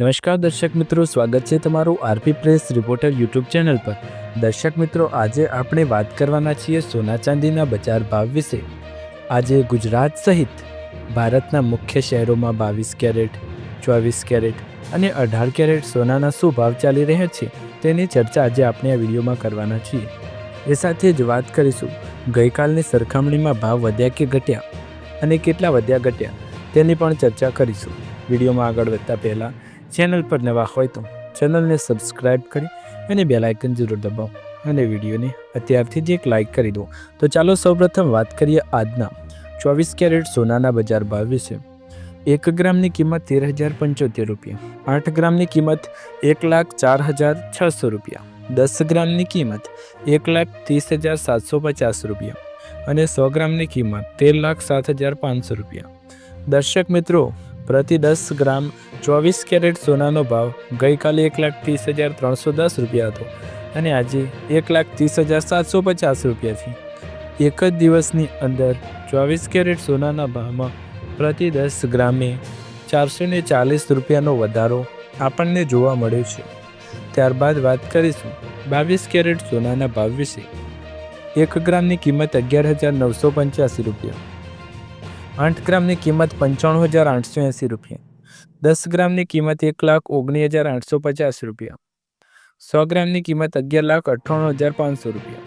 નમસ્કાર દર્શક મિત્રો, સ્વાગત છે તમારું RP press reporter YouTube channel પર. દર્શક મિત્રો, આજે આપણે વાત કરવાના છીએ સોના ચાંદીના બજાર ભાવ વિશે. આજે ગુજરાત સહિત ભારતના મુખ્ય શહેરોમાં બાવીસ કેરેટ, ચોવીસ કેરેટ અને અઢાર કેરેટ સોનાના શું ભાવ ચાલી રહ્યા છે તેની ચર્ચા આજે આપણે આ વિડીયોમાં કરવાના છીએ. એ સાથે જ વાત કરીશું, ગઈકાલની સરખામણીમાં ભાવ વધ્યા કે ઘટ્યા અને કેટલા વધ્યા ઘટ્યા તેની પણ ચર્ચા કરીશું. વિડીયોમાં આગળ વધતા પહેલાં ચેનલ પર નવા હોય તો ચેનલને સબસ્ક્રાઈબ કરી અને બે લાઇકન જરૂર દબાવો અને વિડીયોને અત્યારથી જ એક લાઇક કરી દો. તો ચાલો સૌપ્રથમ વાત કરીએ આજના ચોવીસ કેરેટ સોનાના બજાર ભાવ વિશે. એક ગ્રામની કિંમત તેર હજાર પંચોતેર રૂપિયા, આઠ ગ્રામની કિંમત એક લાખ ચાર હજાર છસો રૂપિયા, દસ ગ્રામની કિંમત એક લાખ ત્રીસ હજાર સાતસો પચાસ રૂપિયા અને સો ગ્રામની કિંમત તેર લાખ સાત હજાર પાંચસો રૂપિયા. દર્શક મિત્રો પ્રતિ દસ ગ્રામ ચોવીસ કેરેટ સોનાનો ભાવ ગઈકાલે એક લાખ ત્રીસ હજાર ત્રણસો દસ રૂપિયા હતો અને આજે એક લાખ ત્રીસ હજાર સાતસો પચાસ રૂપિયા છે. એક જ દિવસની અંદર ચોવીસ કેરેટ સોનાના ભાવમાં પ્રતિ દસ ગ્રામે ચારસો ને ચાલીસ રૂપિયાનો વધારો આપણને જોવા મળ્યો છે. ત્યારબાદ વાત કરીશું બાવીસ કેરેટ સોનાના ભાવ વિશે. એક ગ્રામની કિંમત અગિયાર હજાર નવસો પંચ્યાસી રૂપિયા. આઠ ગ્રામની કિંમત પંચાણું હજાર આઠસો એંસી રૂપિયા. દસ ગ્રામની કિંમત એક લાખ ઓગણીસ હજાર આઠસો પચાસ રૂપિયા. સો ગ્રામની કિંમત અગિયાર લાખ અઠ્ઠાણું હજાર પાંચસો રૂપિયા.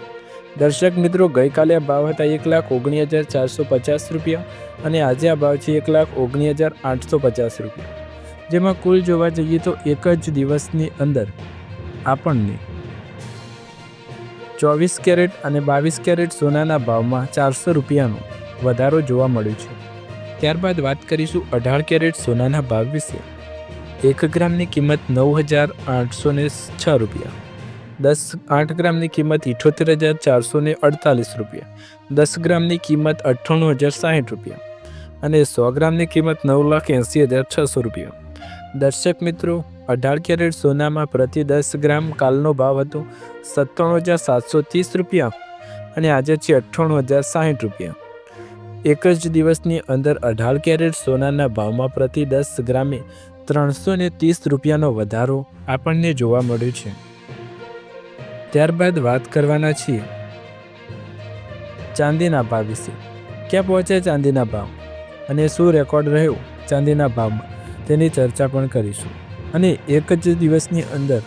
દર્શક મિત્રો, ગઈકાલે આ ભાવ હતા એક લાખ ઓગણીસ હજાર ચારસો પચાસ રૂપિયા અને આજે આ ભાવ છે એક લાખ ઓગણીસ હજાર આઠસો પચાસ રૂપિયા. જેમાં કુલ જોવા જઈએ તો એક જ દિવસની અંદર આપણને ચોવીસ કેરેટ અને બાવીસ કેરેટ સોનાના ભાવમાં ચારસો રૂપિયાનો વધારો જોવા મળ્યો છે. ત્યારબાદ વાત કરીશું અઢાર કેરેટ સોનાના ભાવ વિશે. એક ગ્રામની કિંમત નવ હજાર આઠસો ને છ રૂપિયા. દસ આઠ ગ્રામની કિંમત ઇઠોતેર હજાર ચારસો ને અડતાલીસ રૂપિયા. દસ ગ્રામની કિંમત અઠ્ઠાણું હજાર સાહીઠ રૂપિયા. અને સો ગ્રામની કિંમત નવ લાખ એંસી હજાર છસો રૂપિયા. દર્શક મિત્રો, અઢાર કેરેટ સોનામાં પ્રતિ દસ ગ્રામ કાલનો ભાવ હતો સત્તાણું હજાર સાતસો ત્રીસ રૂપિયા અને આજે છે અઠ્ઠાણું હજાર સાહીઠ રૂપિયા. એક જ દિવસની અંદર અઢાર કેરેટ સોનાના ભાવમાં પ્રતિ દસ ગ્રામે ત્રણસો ને ત્રીસ રૂપિયાનો વધારો આપણને જોવા મળ્યો છે. ત્યારબાદ વાત કરવાના છીએ. ચાંદીના ભાવ વિશે. ક્યાં પહોંચ્યા ચાંદીના ભાવ? અને શું રેકોર્ડ રહ્યો ચાંદીના ભાવમાં? તેની ચર્ચા પણ કરીશું. અને એક જ દિવસની અંદર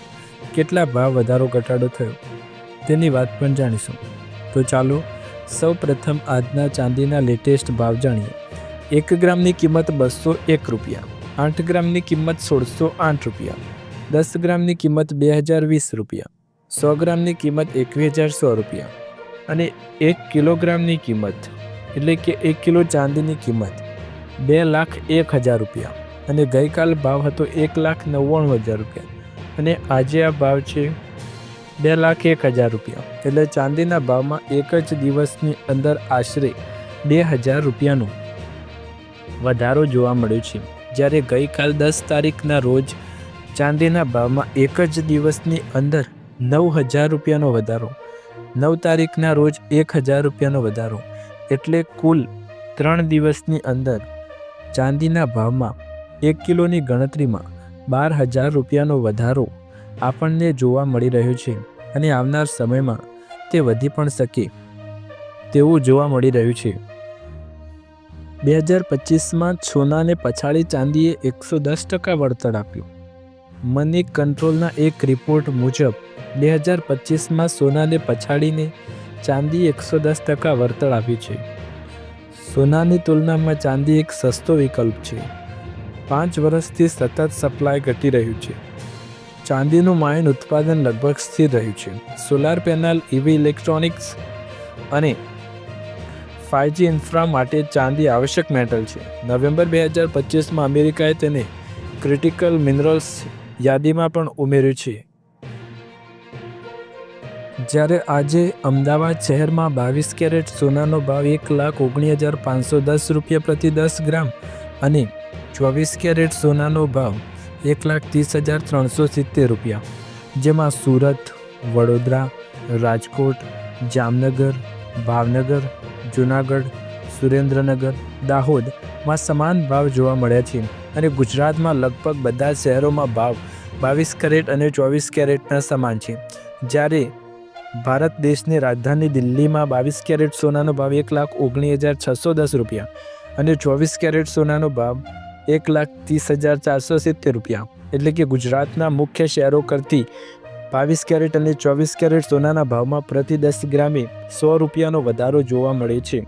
કેટલા ભાવ વધારો ઘટાડો થયો? તેની વાત પણ જાણીશું. તો ચાલો સૌ પ્રથમ આજના ચાંદીના લેટેસ્ટ ભાવ જાણીએ. એક ગ્રામની કિંમત બસો એક રૂપિયા, આઠ ગ્રામની કિંમત સોળસો આઠ રૂપિયા, દસ ગ્રામની કિંમત બે હજાર વીસ રૂપિયા, સો ગ્રામની કિંમત એકવીસ હજાર સો રૂપિયા અને એક કિલોગ્રામની કિંમત, એટલે કે એક કિલો ચાંદીની કિંમત, બે લાખ એક હજાર રૂપિયા અને ગઈકાલ ભાવ હતો એક લાખ નવ્વાણું હજાર રૂપિયા. અને આજે આ ભાવ છે બે લાખ એક હજાર રૂપિયા. એટલે ચાંદીના ભાવમાં એક જ દિવસની અંદર આશરે બે હજાર રૂપિયાનો વધારો જોવા મળ્યો છે. જ્યારે ગઈકાલ દસ તારીખના રોજ ચાંદીના ભાવમાં એક જ દિવસની અંદર નવ હજાર રૂપિયાનો વધારો, નવ તારીખના રોજ એક હજાર રૂપિયાનો વધારો, એટલે કુલ ત્રણ દિવસની અંદર ચાંદીના ભાવમાં એક કિલોની ગણતરીમાં બાર હજાર રૂપિયાનો વધારો આપણને જોવા મળી રહ્યું છે અને આવનાર સમયમાં તે વધી પણ શકે તેવું જોવા મળી રહ્યું છે. બે હજાર પચીસમાં સોનાને પછાડી ચાંદીએ એકસો દસ ટકા વળતર આપ્યું. મની કંટ્રોલના એક રિપોર્ટ મુજબ, બે હજાર પચીસમાં સોનાને પછાડીને ચાંદી એકસો દસ ટકા વળતર આપ્યું છે. સોનાની તુલનામાં ચાંદી એક સસ્તો વિકલ્પ છે. પાંચ વર્ષથી સતત સપ્લાય ઘટી રહ્યું છે. ચાંદીનું માઇન ઉત્પાદન લગભગ સ્થિર રહ્યું છે. સોલાર પેનલ ઇવી ઇલેક્ટ્રોનિક્સ અને ફાઇવજી ઇન્ફ્રા માટે ચાંદી આવશ્યક મેટલ છે. નવેમ્બર બે હજાર પચીસમાં અમેરિકાએ તેને ક્રિટિકલ મિનરલ્સ યાદીમાં પણ ઉમેર્યું છે. જ્યારે આજે અમદાવાદ શહેરમાં બાવીસ કેરેટ સોનાનો ભાવ એક લાખ ઓગણીસ હજાર પાંચસો દસ રૂપિયા પ્રતિ દસ ગ્રામ અને ચોવીસ કેરેટ સોનાનો ભાવ એક લાખ ત્રીસ હજાર ત્રણસો સિત્તેર રૂપિયા, જેમાં સુરત, વડોદરા, રાજકોટ, જામનગર, ભાવનગર, જુનાગઢ, સુરેન્દ્રનગર દાહોદમાં સમાન ભાવ જોવા મળ્યા છે અને ગુજરાતમાં લગભગ બધા શહેરોમાં ભાવ બાવીસ કેરેટ અને ચોવીસ કેરેટના સમાન છે. જ્યારે ભારત દેશની રાજધાની દિલ્હીમાં બાવીસ કેરેટ સોનાનો ભાવ એક લાખ ઓગણીસ હજાર છસો દસ રૂપિયા અને ચોવીસ કેરેટ સોનાનો ભાવ એક લાખ ત્રીસ હજાર ચારસો સિત્તેર રૂપિયા. એટલે કે ગુજરાતના મુખ્ય શહેરો કરતી બાવીસ કેરેટ અને ચોવીસ કેરેટ સોનાના ભાવમાં પ્રતિ દસ ગ્રામે સો રૂપિયાનો વધારો જોવા મળે છે.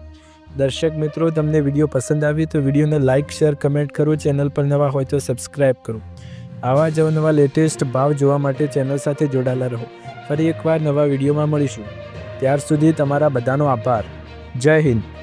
દર્શક મિત્રો, તમને વીડિયો પસંદ આવી તો વિડીયોને લાઇક, શેર, કમેન્ટ કરો. ચેનલ પર નવા હોય તો સબસ્ક્રાઈબ કરો. આવા જ નવા લેટેસ્ટ ભાવ જોવા માટે ચેનલ સાથે જોડાયેલા રહો. ફરી એકવાર નવા વિડીયોમાં મળીશું. ત્યાર સુધી તમારા બધાનો આભાર. જય હિન્દ.